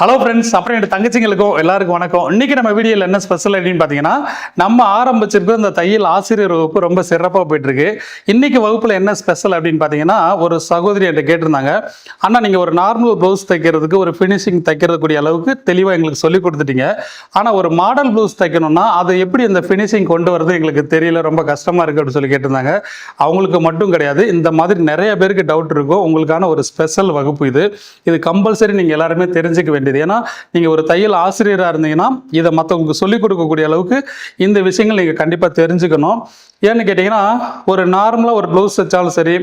Hello friends அப்புறம் என் தங்கச்சிங்களுக்கும் எல்லாருக்கும் வணக்கம். இன்னைக்கு நம்ம வீடியோவில் என்ன ஸ்பெஷல் அப்படின்னு பார்த்தீங்கன்னா நம்ம ஆரம்பிச்சிருக்கிற இந்த தையல் ஆசிரியர் வகுப்பு ரொம்ப சிறப்பாக போயிட்டுருக்கு. இன்றைக்கி இன்னைக்கு வகுப்பில் என்ன ஸ்பெஷல் அப்படின்னு பார்த்தீங்கன்னா ஒரு சகோதரி என்கிட்ட கேட்டிருந்தாங்க. ஆனால் நீங்கள் ஒரு நார்மல் ப்ளவுஸ் தைக்கிறதுக்கு ஒரு ஃபினிஷிங் தைக்கிறதுக்கூடிய அளவுக்கு தெளிவாக எங்களுக்கு சொல்லி கொடுத்துட்டீங்க. ஆனால் ஒரு மாடல் ப்ளவுஸ் தைக்கணும்னா அதை எப்படி இந்த ஃபினிஷிங் கொண்டு வரது எங்களுக்கு தெரியல ரொம்ப கஷ்டமாக இருக்குது அப்படின்னு சொல்லி கேட்டிருந்தாங்க. அவங்களுக்கு மட்டும் கிடையாது இந்த மாதிரி நிறைய பேருக்கு டவுட் இருக்கும். உங்களுக்கான ஒரு ஸ்பெஷல் வகுப்பு இது. இது கம்பல்சரி நீங்கள் எல்லாருமே தெரிஞ்சுக்க வேண்டியது. ஏன்னா நீங்கள் ஒரு தையல் ஆசிரியராக இருந்தீங்கன்னா இதை மற்றவங்களுக்கு சொல்லிக் கொடுக்கக்கூடிய அளவுக்கு இந்த விஷயங்கள் நீங்கள் கண்டிப்பாக தெரிஞ்சுக்கணும். ஏன்னு கேட்டிங்கன்னா ஒரு நார்மலாக ஒரு ப்ளவுஸ் தைச்சாலும் சரி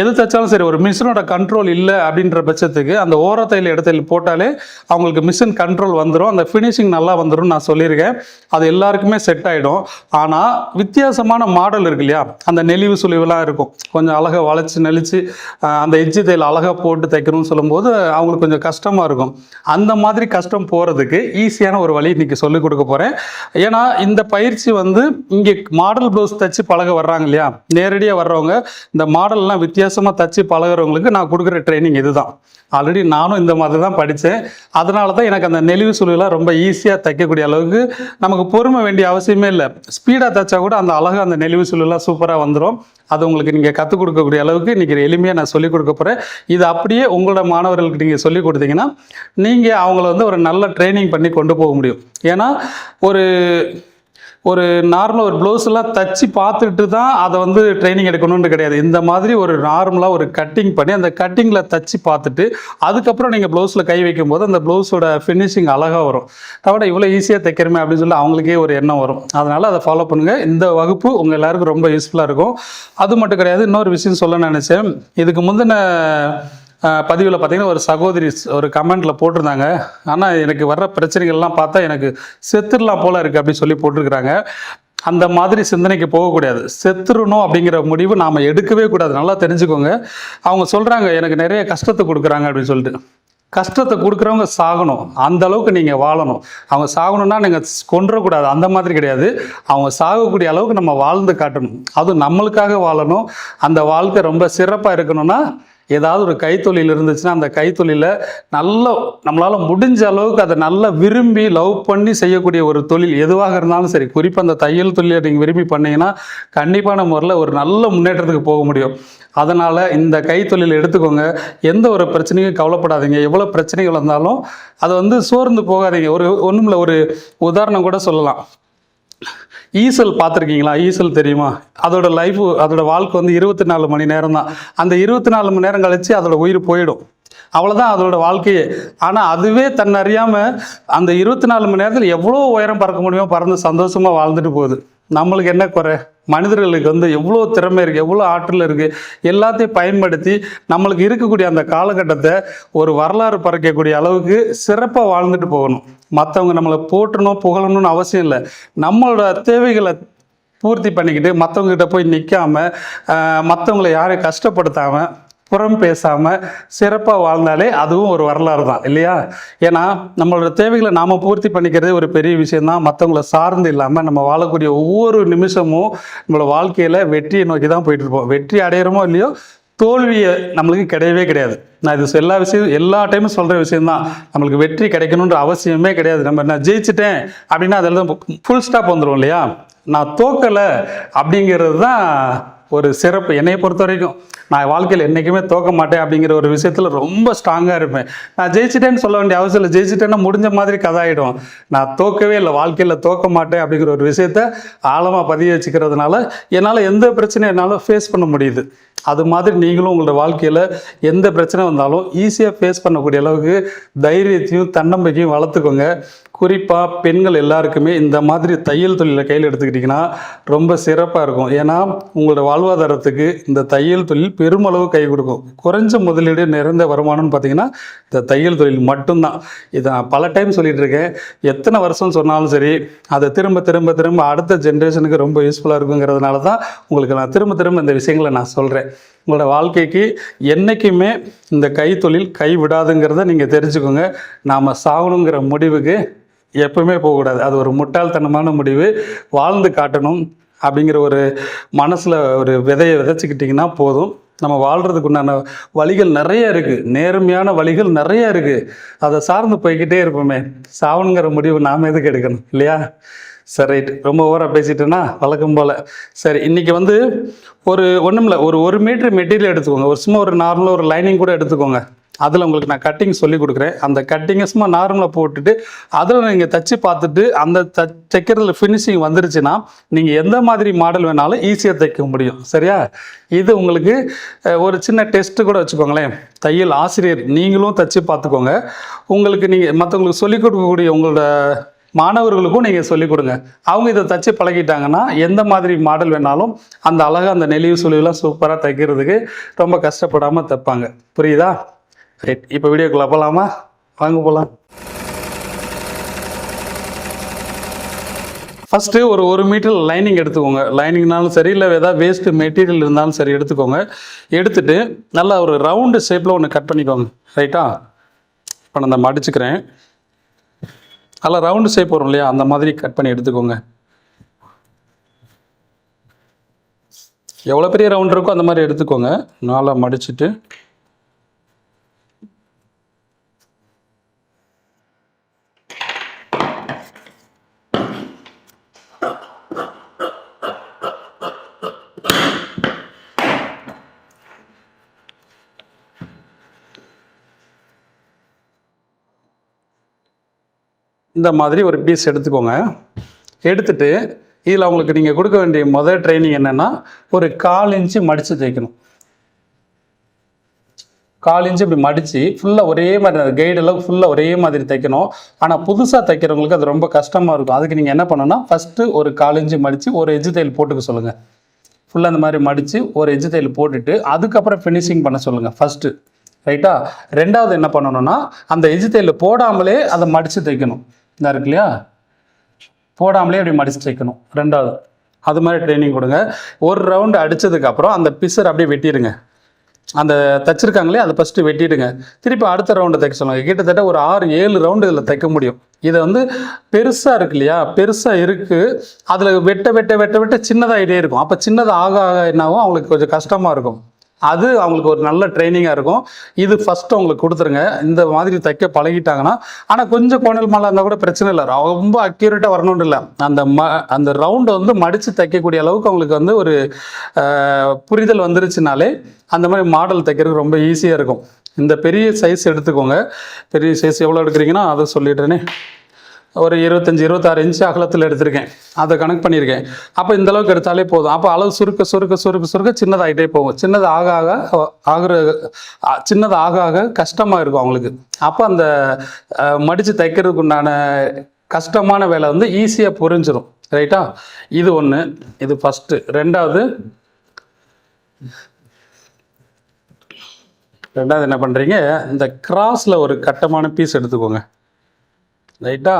எது தைச்சாலும் சரி ஒரு மிஷினோட கண்ட்ரோல் இல்லை அப்படின்ற பட்சத்துக்கு அந்த ஓர தையல் போட்டாலே அவங்களுக்கு மிஷின் கண்ட்ரோல் வந்துடும் அந்த ஃபினிஷிங் நல்லா வந்துடும் நான் சொல்லியிருக்கேன். அது எல்லாருக்குமே செட் ஆகிடும் ஆனால் வித்தியாசமான மாடல் இருக்கு இல்லையா? அந்த நெளிவு சுழிவுலாம் இருக்கும். கொஞ்சம் அழகாக வளைச்சி நெளிச்சு அந்த எஜ்ஜி தையல் அழகாக போட்டு தைக்கணும்னு சொல்லும்போது அவங்களுக்கு கொஞ்சம் கஷ்டமாக இருக்கும். அந்த மாதிரி கஷ்டம் போகிறதுக்கு ஈஸியான ஒரு வழி இன்றைக்கி சொல்லிக் கொடுக்க போகிறேன் ஏன்னா இந்த பயிற்சி வந்து இங்கே மாடல் ப்ளவுஸ் தச்சு பழக வர்றாங்க இல்லையா நேரடியாக வர்றவங்க இந்த மாடல்லாம் வித்தியாசமாக தச்சு பழகுறவங்களுக்கு நான் கொடுக்குற ட்ரைனிங் இதுதான். ஆல்ரெடி நானும் இந்த மாதிரி தான் படித்தேன். அதனால தான் எனக்கு அந்த நெளிவு சுழிலாம் ரொம்ப ஈஸியாக தைக்கக்கூடிய அளவுக்கு நமக்கு பொறுமை வேண்டிய அவசியமே இல்லை. ஸ்பீடாக தைச்சா கூட அந்த அழகாக அந்த நெளிவு சுழிலாம் சூப்பராக வந்துடும் அது உங்களுக்கு நீங்கள் கற்றுக் கொடுக்கக்கூடிய அளவுக்கு இன்றைக்கி எளிமையாக நான் சொல்லிக் கொடுக்க போகிறேன் இது அப்படியே உங்களோட மாணவர்களுக்கு நீங்கள் சொல்லிக் கொடுத்தீங்கன்னா நீங்கள் அவங்கள வந்து ஒரு நல்ல ட்ரைனிங் பண்ணி கொண்டு போக முடியும். ஏன்னா ஒரு ஒரு நார்மலாக ஒரு ப்ளவுஸ்லாம் தச்சு பார்த்துட்டு தான் அதை வந்து ட்ரைனிங் எடுக்கணும்னு கிடையாது. இந்த மாதிரி ஒரு நார்மலாக ஒரு கட்டிங் பண்ணி அந்த கட்டிங்கில் தச்சு பார்த்துட்டு அதுக்கப்புறம் நீங்கள் ப்ளவுஸில் கை வைக்கும்போது அந்த ப்ளவுஸோட ஃபினிஷிங் அழகாக வரும். தவிர இவ்வளோ ஈஸியாக தைக்கிறமே அப்படின்னு சொல்லி அவங்களுக்கே ஒரு எண்ணம் வரும். அதனால் அதை ஃபாலோ பண்ணுங்கள் இந்த வகுப்பு உங்கள் எல்லாருக்கும் ரொம்ப யூஸ்ஃபுல்லாக இருக்கும். அது மட்டும் கிடையாது இன்னொரு விஷயம் சொல்ல நினச்சேன். இதுக்கு முந்தின பதிவில் பார்த்தீங்கன்னா ஒரு சகோதரி ஒரு கமெண்ட்டில் போட்டிருந்தாங்க. ஆனால் எனக்கு வர்ற பிரச்சனைகள்லாம் பார்த்தா எனக்கு செத்துடலாம் போல இருக்குது அப்படின்னு சொல்லி போட்டிருக்கிறாங்க. அந்த மாதிரி சிந்தனைக்கு போகக்கூடாது. செத்துருணும் அப்படிங்கிற முடிவு நாம் எடுக்கவே கூடாது. நல்லா தெரிஞ்சுக்கோங்க. அவங்க சொல்கிறாங்க எனக்கு நிறைய கஷ்டத்தை கொடுக்குறாங்க அப்படின்னு சொல்லிட்டு. கஷ்டத்தை கொடுக்குறவங்க சாகணும். அந்த அளவுக்கு நீங்கள் வாழணும். அவங்க சாகணும்னா நீங்கள் கொன்றக்கூடாது. அந்த மாதிரி கிடையாது. அவங்க சாகக்கூடிய அளவுக்கு நம்ம வாழ்ந்து காட்டணும். அதுவும் நம்மளுக்காக வாழணும். அந்த வாழ்க்கை ரொம்ப சிறப்பாக இருக்கணும்னா ஏதாவது ஒரு கைத்தொழில் இருந்துச்சுன்னா அந்த கைத்தொழிலை நல்ல நம்மளால் முடிஞ்ச அளவுக்கு அதை நல்லா விரும்பி லவ் பண்ணி செய்யக்கூடிய ஒரு தொழில் எதுவாக இருந்தாலும் சரி குறிப்பாக அந்த தையல் தொழிலை நீங்கள் விரும்பி பண்ணீங்கன்னா கண்டிப்பான முறையில் ஒரு நல்ல முன்னேற்றத்துக்கு போக முடியும். அதனால் இந்த கைத்தொழில் எடுத்துக்கோங்க. எந்த ஒரு பிரச்சனையும் கவலைப்படாதீங்க. எவ்வளோ பிரச்சனைகள் வந்தாலும் அதை வந்து சோர்ந்து போகாதீங்க. ஒரு ஒன்றும் இல்லை ஒரு உதாரணம் கூட சொல்லலாம். ஈசல் பார்த்துருக்கீங்களா? ஈசல் தெரியுமா? அதோட லைஃப் அதோட வாழ்க்கை வந்து இருபத்தி நாலு மணி நேரம் தான் அந்த இருபத்தி நாலு மணி நேரம் கழிச்சு அதோட உயிர் போயிடும். அவ்வளோதான் அதோட வாழ்க்கையே. ஆனால் அதுவே தன் அறியாமல் அந்த இருபத்தி நாலு மணி நேரத்தில் எவ்வளோ உயரம் பறக்க முடியுமோ பறந்து சந்தோஷமாக வாழ்ந்துட்டு போகுது. நம்மளுக்கு என்ன குறை? மனிதர்களுக்கு வந்து எவ்வளோ திறமை இருக்குது எவ்வளோ ஆற்றல் இருக்குது எல்லாத்தையும் பயன்படுத்தி நம்மளுக்கு இருக்கக்கூடிய அந்த காலகட்டத்தை ஒரு வரலாறு பறக்கக்கூடிய அளவுக்கு சிறப்பாக வாழ்ந்துட்டு போகணும். மற்றவங்க நம்மளை போற்றணும் புகழணும்னு அவசியம் இல்லை. நம்மளோட தேவைகளை பூர்த்தி பண்ணிக்கிட்டு மற்றவங்கக்கிட்ட போய் நிற்காம மற்றவங்களை யாரையும் கஷ்டப்படுத்தாமல் புறம் பேசாமல் சிறப்பாக வாழ்ந்தாலே அதுவும் ஒரு வரலாறு தான் இல்லையா? ஏன்னா நம்மளோட தேவைகளை நாம் பூர்த்தி பண்ணிக்கிறதே ஒரு பெரிய விஷயம்தான் மற்றவங்கள சார்ந்து இல்லாமல் நம்ம வாழக்கூடிய ஒவ்வொரு நிமிஷமும் நம்மளோட வாழ்க்கையில் வெற்றியை நோக்கி தான் போயிட்டு இருப்போம். வெற்றி அடையிறோமோ இல்லையோ தோல்வியை நம்மளுக்கு கிடையவே கிடையாது. நான் இது எல்லா விஷயம் எல்லா டைமும் சொல்கிற விஷயம்தான் நம்மளுக்கு வெற்றி கிடைக்கணுன்ற அவசியமே கிடையாது. நம்ம நான் ஜெயிச்சிட்டேன் அப்படின்னா அதில் தான் ஃபுல் ஸ்டாப் வந்துடும் இல்லையா? நான் தோக்கலை அப்படிங்கிறது தான் ஒரு சிறப்பு. என்னையை பொறுத்த வரைக்கும் நான் வாழ்க்கையில் என்றைக்குமே தோக்க மாட்டேன் அப்படிங்கிற ஒரு விஷயத்தில் ரொம்ப ஸ்ட்ராங்காக இருப்பேன். நான் ஜெயிச்சிட்டேன்னு சொல்ல வேண்டிய அவசியம் இல்லை. ஜெயிச்சிட்டேன்னா முடிஞ்ச மாதிரி கதாயிடும் நான் தோக்கவே இல்லை. வாழ்க்கையில் தோக்க மாட்டேன் அப்படிங்கிற ஒரு விஷயத்த ஆழமாக பதிய வச்சுக்கிறதுனால என்னால் எந்த பிரச்சனையும் என்னால் ஃபேஸ் பண்ண முடியுது. அது மாதிரி நீங்களும் உங்களோட வாழ்க்கையில் எந்த பிரச்சனை வந்தாலும் ஈஸியாக ஃபேஸ் பண்ணக்கூடிய அளவுக்கு தைரியத்தையும் தன்னம்பிக்கையும் வளர்த்துக்கோங்க. குறிப்பாக பெண்கள் எல்லாருக்குமே இந்த மாதிரி தையல் தொழிலை கையில் எடுத்துக்கிட்டிங்கன்னா ரொம்ப சிறப்பாக இருக்கும். ஏன்னா உங்களோட வாழ்வாதாரத்துக்கு இந்த தையல் தொழில் பெருமளவு கை கொடுக்கும். குறைஞ்ச முதலீடு நிறைந்த வருமானம்னு பார்த்தீங்கன்னா இந்த தையல் தொழில் மட்டும்தான். இதை நான் பல டைம் சொல்லிகிட்டு இருக்கேன். எத்தனை வருஷம் சொன்னாலும் சரி அதை திரும்ப திரும்ப திரும்ப அடுத்த ஜென்ரேஷனுக்கு ரொம்ப யூஸ்ஃபுல்லாக இருக்குங்கிறதுனால தான் உங்களுக்கு நான் திரும்ப திரும்ப இந்த விஷயங்களை நான் சொல்கிறேன் உங்களோட வாழ்க்கைக்கு என்றைக்குமே இந்த கைத்தொழில் கை விடாதுங்கிறத நீங்கள் தெரிஞ்சுக்கோங்க. நாம் சாகணுங்கிற முடிவுக்கு எப்பவுமே போகக்கூடாது. அது ஒரு முட்டாள்தனமான முடிவு. வாழ்ந்து காட்டணும் அப்படிங்கிற ஒரு மனசில் ஒரு விதையை விதைச்சிக்கிட்டிங்கன்னா போதும். நம்ம வாழ்கிறதுக்கு உண்டான வழிகள் நிறைய இருக்குது நேர்மையான வழிகள் நிறைய இருக்குது அதை சார்ந்து போய்கிட்டே இருப்போமே. சாவனுங்கிற முடிவு நாம் எதுக்கு எடுக்கணும்? இல்லையா? சரி ரைட். ரொம்ப ஓவராக பேசிட்டேன்னா வழக்கம் போல். சரி இன்றைக்கி வந்து ஒரு ஒன்றும் இல்லை ஒரு ஒரு மீட்ரு மெட்டீரியல் எடுத்துக்கோங்க. ஒரு சும்மா ஒரு நார்மலாக ஒரு லைனிங் கூட எடுத்துக்கோங்க. அதில் உங்களுக்கு நான் கட்டிங் சொல்லி கொடுக்குறேன். அந்த கட்டிங்கை சும்மா நார்மலாக போட்டுட்டு அதில் நீங்கள் தச்சு பார்த்துட்டு அந்த த தைக்கிறதுல ஃபினிஷிங் வந்துருச்சுன்னா நீங்கள் எந்த மாதிரி மாடல் வேணாலும் ஈஸியாக தைக்க முடியும். சரியா? இது உங்களுக்கு ஒரு சின்ன டெஸ்ட்டு கூட வச்சுக்கோங்களேன். தையல் ஆசிரியர் நீங்களும் தச்சு பார்த்துக்கோங்க. உங்களுக்கு நீங்கள் மற்றவங்களுக்கு சொல்லிக் கொடுக்கக்கூடிய உங்களோட மாணவர்களுக்கும் நீங்கள் சொல்லிக் கொடுங்க. அவங்க இதை தச்சு பழகிட்டாங்கன்னா எந்த மாதிரி மாடல் வேணாலும் அந்த அழகாக அந்த நெளிவு சுழிவுலாம் சூப்பராக தைக்கிறதுக்கு ரொம்ப கஷ்டப்படாமல் தைப்பாங்க. புரியுதா? ரைட் இப்போ வீடியோக்குள்ளே போகலாமா வாங்க போகலாம் ஃபஸ்ட்டு ஒரு ஒரு மீட்டர் லைனிங் எடுத்துக்கோங்க. லைனிங்னாலும் சரி இல்லை ஏதாவது வேஸ்ட்டு மெட்டீரியல் இருந்தாலும் சரி எடுத்துக்கோங்க. எடுத்துட்டு நல்லா ஒரு ரவுண்டு ஷேப்பில் ஒன்று கட் பண்ணிக்கோங்க. ரைட்டா இப்போ நான் நம்ம அடிச்சுக்கிறேன். நல்லா ரவுண்டு ஷேப் வரும் இல்லையா? அந்த மாதிரி கட் பண்ணி எடுத்துக்கோங்க. எவ்வளோ பெரிய ரவுண்ட் இருக்கோ அந்த மாதிரி எடுத்துக்கோங்க. நாளாக மடிச்சுட்டு இந்த மாதிரி ஒரு பீஸ் எடுத்துக்கோங்க. எடுத்துட்டு இதில் அவங்களுக்கு நீங்கள் கொடுக்க வேண்டிய முதல் ட்ரைனிங் என்னென்னா ஒரு கால் இன்ச்சு மடித்து தைக்கணும் கால் இன்ச்சு இப்படி மடித்து ஃபுல்லாக ஒரே மாதிரி அந்த கைடு ஃபுல்லாக ஒரே மாதிரி தைக்கணும் ஆனால் புதுசாக தைக்கிறவங்களுக்கு அது ரொம்ப கஷ்டமாக இருக்கும். அதுக்கு நீங்கள் என்ன பண்ணணும்னா ஃபஸ்ட்டு ஒரு கால் இன்ச்சு மடித்து ஒரு எஜ்ஜு தையல் போட்டுக்க சொல்லுங்கள் ஃபுல்லாக அந்த மாதிரி மடித்து ஒரு எஜ்ஜு தையல் போட்டுட்டு அதுக்கப்புறம் ஃபினிஷிங் பண்ண சொல்லுங்கள் ஃபஸ்ட்டு ரைட்டா ரெண்டாவது என்ன பண்ணணும்னா அந்த எஜ்ஜு தையல் போடாமலே அதை மடித்து தைக்கணும் இதாக இருக்கு இல்லையா? போடாமலே அப்படி மடிச்சுட்டு தைக்கணும் ரெண்டாவது அது மாதிரி ட்ரைனிங் கொடுங்க. ஒரு ரவுண்டு அடித்ததுக்கப்புறம் அந்த பிசர் அப்படியே வெட்டிடுங்க. அந்த தைச்சிருக்காங்களே அதை ஃபஸ்ட்டு வெட்டிடுங்க. திருப்பி அடுத்த ரவுண்டு தைக்க சொல்லுங்க கிட்டத்தட்ட ஒரு ஆறு ஏழு ரவுண்டு இதில் தைக்க முடியும். இதை வந்து பெருசாக இருக்கு இல்லையா? பெருசாக இருக்குது அதில் வெட்ட வெட்ட வெட்ட வெட்ட சின்னதாகிட்டே இருக்கும். அப்போ சின்னதாக ஆக ஆக என்னாகும்? அவங்களுக்கு கொஞ்சம் கஷ்டமாக இருக்கும். அது அவங்களுக்கு ஒரு நல்ல ட்ரைனிங்காக இருக்கும். இது ஃபஸ்ட்டு அவங்களுக்கு கொடுத்துருங்க. இந்த மாதிரி தைக்க பழகிட்டாங்கன்னா ஆனால் கொஞ்சம் கோணல் மாலை இருந்தால் கூட பிரச்சனை இல்லை. ரொம்ப அக்யூரேட்டாக வரணும்னு இல்லை. அந்த ம அந்த ரவுண்டை வந்து மடித்து தைக்கக்கூடிய அளவுக்கு அவங்களுக்கு வந்து ஒரு புரிதல் வந்துருச்சுனாலே அந்த மாதிரி மாடல் தைக்கிறதுக்கு ரொம்ப ஈஸியாக இருக்கும். இந்த பெரிய சைஸ் எடுத்துக்கோங்க. பெரிய சைஸ் எவ்வளோ எடுக்கிறீங்கன்னா அதை சொல்லிடுறேனே. ஒரு இருபத்தஞ்சி இருபத்தாறு இன்ச்சு அகலத்தில் எடுத்திருக்கேன். அதை கணக்கு பண்ணியிருக்கேன். அப்போ இந்த அளவுக்கு எடுத்தாலே போதும். அப்போ அளவு சுருக்க சுருக்க சுருக்க சுருக்க சின்னதாகிட்டே போகும். சின்னது ஆக ஆக ஆகிற சின்னது ஆக ஆக கஷ்டமாக இருக்கும் அவங்களுக்கு. அப்போ அந்த மடித்து தைக்கிறதுக்கு உண்டான கஷ்டமான வேலை வந்து ஈஸியாக புரிஞ்சிடும் ரைட்டா இது ஒன்று இது ஃபஸ்ட்டு ரெண்டாவது ரெண்டாவது என்ன பண்ணுறீங்க இந்த கிராஸில் ஒரு கட்டமான பீஸ் எடுத்துக்கோங்க. ரைட்டா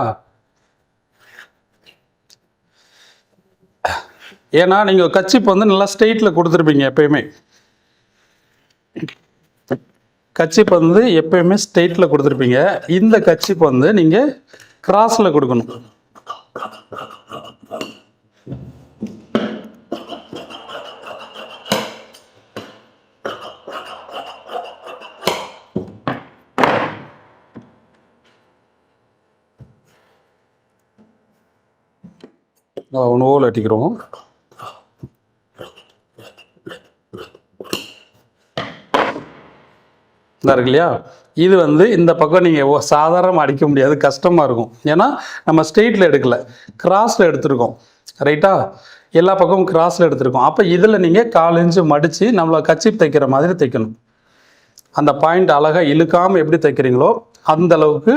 ஏன்னா நீங்கள் கச்சிப்பு வந்து நல்லா ஸ்ட்ரெயிட்டில் கொடுத்துருப்பீங்க எப்பயுமே. கச்சிப்பு வந்து எப்பயுமே ஸ்ட்ரெயிட்டில் கொடுத்துருப்பீங்க. இந்த கச்சிப்பு வந்து நீங்கள் கிராஸில் கொடுக்கணும். ஒன்று ஓல் அட்டிக்கிறோம் இந்த இருக்கு இல்லையா? இது வந்து இந்த பக்கம் நீங்கள் சாதாரணமாக அடிக்க முடியாது கஷ்டமாக இருக்கும். ஏன்னா நம்ம ஸ்ட்ரெயிட்டில் எடுக்கல. கிராஸில் எடுத்திருக்கோம். ரைட்டா எல்லா பக்கமும் கிராஸில் எடுத்திருக்கோம். அப்போ இதில் நீங்கள் கால் இன்ச்சு மடித்து நம்மளை கச்சிப் தைக்கிற மாதிரி தைக்கணும் அந்த பாயிண்ட் அழகாக இழுக்காமல் எப்படி தைக்கிறீங்களோ அந்த அளவுக்கு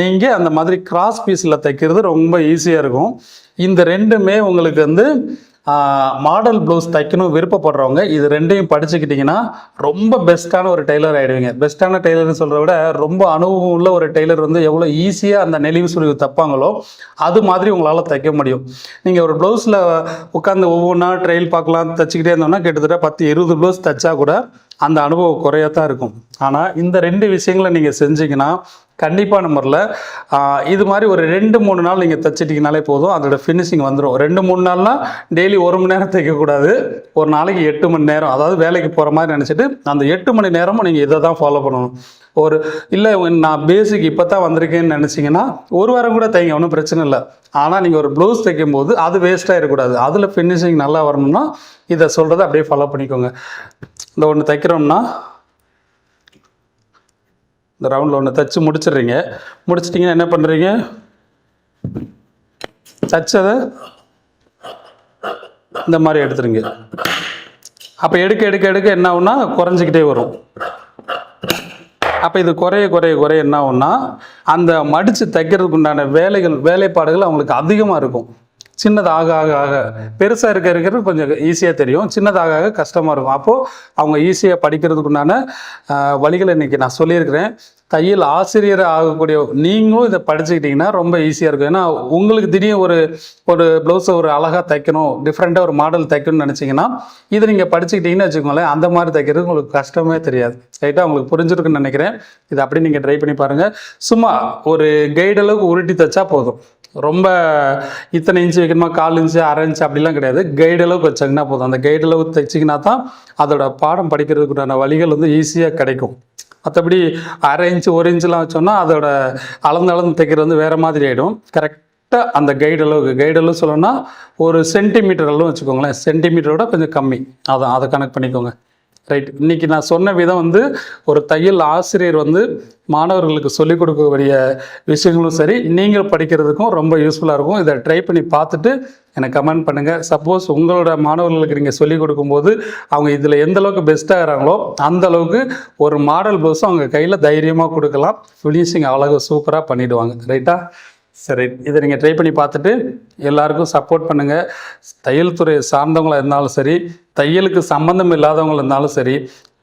நீங்கள் அந்த மாதிரி கிராஸ் பீஸில் தைக்கிறது ரொம்ப ஈஸியாக இருக்கும். இந்த ரெண்டுமே உங்களுக்கு வந்து மாடல் ப்ளவுஸ் தைக்கணும் விருப்பப்படுறவங்க இது ரெண்டையும் படிச்சுக்கிட்டிங்கன்னா ரொம்ப பெஸ்ட்டான ஒரு டெய்லர் ஆகிடுவீங்க பெஸ்ட்டான டெய்லர்னு சொல்கிறத விட ரொம்ப அனுபவம் உள்ள ஒரு டெய்லர் வந்து எவ்வளோ ஈஸியாக அந்த நெளிவு சுழிவு தைப்பாங்களோ அது மாதிரி உங்களால் தைக்க முடியும். நீங்கள் ஒரு ப்ளவுஸில் உட்காந்து ஒவ்வொன்றா ட்ரையல் பார்க்கலாம் தைச்சிக்கிட்டே இருந்தோம்னா கிட்டத்தட்ட பத்து இருபது ப்ளவுஸ் தைச்சா கூட அந்த அனுபவம் குறையத்தான் இருக்கும். ஆனால் இந்த ரெண்டு விஷயங்களை நீங்கள் செஞ்சீங்கன்னா கண்டிப்பான முறையில் இது மாதிரி ஒரு ரெண்டு மூணு நாள் நீங்கள் தைச்சிட்டிங்கனாலே போதும் அதோட ஃபினிஷிங் வந்துடும் ரெண்டு மூணு நாள்னால் டெய்லி ஒரு மணி நேரம் தைக்கக்கூடாது ஒரு நாளைக்கு எட்டு மணி நேரம் அதாவது வேலைக்கு போகிற மாதிரி நினச்சிட்டு அந்த எட்டு மணி நேரமும் நீங்கள் இதை தான் ஃபாலோ பண்ணணும். ஒரு இல்லை நான் பேசிக் இப்போ தான் வந்திருக்கேன்னு நினச்சிங்கன்னா ஒரு வாரம் கூட தைங்க ஒன்றும் பிரச்சனை இல்லை. ஆனால் நீங்கள் ஒரு ப்ளவுஸ் தைக்கும் போது அது வேஸ்ட்டாக இருக்கக்கூடாது. அதில் ஃபினிஷிங் நல்லா வரணும்னா இதை சொல்கிறத அப்படியே ஃபாலோ பண்ணிக்கோங்க. இந்த ஒன்று தைக்கிறோம்னா இந்த ரவுண்டில் ஒன்று தைச்சு முடிச்சிடுறீங்க. முடிச்சிட்டிங்கன்னா என்ன பண்ணுறீங்க தைச்சதை இந்த மாதிரி எடுத்துருங்க. அப்போ எடுக்க எடுக்க எடுக்க என்ன ஆகுனா குறைஞ்சிக்கிட்டே வரும். அப்போ இது குறைய குறைய குறைய என்ன ஆகும்னா அந்த மடித்து தைக்கிறதுக்கு உண்டான வேலைகள் வேலைப்பாடுகள் அவங்களுக்கு அதிகமாக இருக்கும். சின்னதாக ஆக ஆக. பெருசாக இருக்க இருக்கிறது கொஞ்சம் ஈஸியாக தெரியும். சின்னதாக ஆக கஷ்டமாக இருக்கும். அப்போது அவங்க ஈஸியாக படிக்கிறதுக்கு உண்டான வழிகளை இன்றைக்கி நான் சொல்லியிருக்கிறேன். தையல் ஆசிரியர் ஆகக்கூடிய நீங்களும் இதை படிச்சுக்கிட்டிங்கன்னா ரொம்ப ஈஸியாக இருக்கும். ஏன்னா உங்களுக்கு திடீர்னு ஒரு ஒரு ப்ளவுஸை ஒரு அழகாக தைக்கணும் டிஃப்ரெண்ட்டாக ஒரு மாடல் தைக்கணும்னு நினச்சிங்கன்னா இதை நீங்கள் படிச்சுக்கிட்டீங்கன்னு வச்சுக்கோங்களேன் அந்த மாதிரி தைக்கிறது உங்களுக்கு கஷ்டமே தெரியாது. ரைட்டாக உங்களுக்கு புரிஞ்சிருக்குன்னு நினைக்கிறேன். இதை அப்படியே நீங்கள் ட்ரை பண்ணி பாருங்கள் சும்மா ஒரு கைடு அளவுக்கு உருட்டி தைச்சா போதும். ரொம்ப இத்தனை இன்ச்சு வைக்கணுமா கால் இன்ச்சு அரை இன்ச்சு அப்படிலாம் கிடையாது. கைடு அளவுக்கு வச்சாங்கன்னா போதும். அந்த கைடு அளவுக்கு தைச்சிங்கன்னா தான் அதோட பாடம் படிக்கிறதுக்குண்டான வழிகள் வந்து ஈஸியாக கிடைக்கும். மற்றபடி அரை இன்ச்சு ஒரு இன்ச்சுலாம் வச்சோம்னா அதோட அளந்து அளந்து தைக்கிறது வந்து வேறு மாதிரி ஆகிடும் கரெக்டாக அந்த கைடு அளவுக்கு கைடு அளவு சொல்லணும்னா ஒரு சென்டிமீட்டர் அளவு வச்சுக்கோங்களேன். சென்டிமீட்டரோட கொஞ்சம் கம்மி. அதான் அதை கனெக்ட் பண்ணிக்கோங்க. ரைட் இன்னைக்கு நான் சொன்ன விதம் வந்து ஒரு தையல் ஆசிரியர் வந்து மாணவர்களுக்கு சொல்லிக் கொடுக்கக்கூடிய விஷயங்களும் சரி நீங்கள் படிக்கிறதுக்கும் ரொம்ப யூஸ்ஃபுல்லாக இருக்கும். இதை ட்ரை பண்ணி பார்த்துட்டு எனக்கு கமெண்ட் பண்ணுங்கள் சப்போஸ் உங்களோட மாணவர்களுக்கு நீங்கள் சொல்லிக் கொடுக்கும்போது அவங்க இதில் எந்த அளவுக்கு பெஸ்ட்டாகிறாங்களோ அந்த அளவுக்கு ஒரு மாடல் ப்ளவுஸும் அவங்க கையில் தைரியமாக கொடுக்கலாம். ஃபினிஷிங் அழகு சூப்பராக பண்ணிவிடுவாங்க ரைட்டா சரி இதை நீங்கள் ட்ரை பண்ணி பார்த்துட்டு எல்லாருக்கும் சப்போர்ட் பண்ணுங்கள் தையல் துறையை சார்ந்தவங்களா இருந்தாலும் சரி தையலுக்கு சம்மந்தம் இல்லாதவங்களா இருந்தாலும் சரி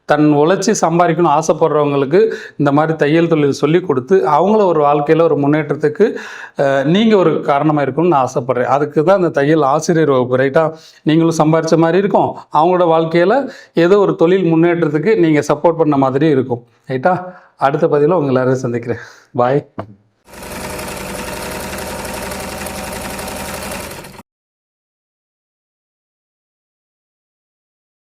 தன் உழைச்சி சம்பாதிக்கணும் ஆசைப்படுறவங்களுக்கு இந்த மாதிரி தையல் தொழில் சொல்லி கொடுத்து அவங்கள ஒரு வாழ்க்கையில் ஒரு முன்னேற்றத்துக்கு நீங்கள் ஒரு காரணமாக இருக்கணும்னு நான் ஆசைப்பட்றேன். அதுக்கு தான் இந்த தையல் ஆசிரியர் வகுப்பு ரைட்டாக நீங்களும் சம்பாரித்த மாதிரி இருக்கும். அவங்களோட வாழ்க்கையில் ஏதோ ஒரு தொழில் முன்னேற்றத்துக்கு நீங்கள் சப்போர்ட் பண்ண மாதிரி இருக்கும். ரைட்டா அடுத்த பதிவில் உங்கள் எல்லாரையும் சந்திக்கிறேன். பாய்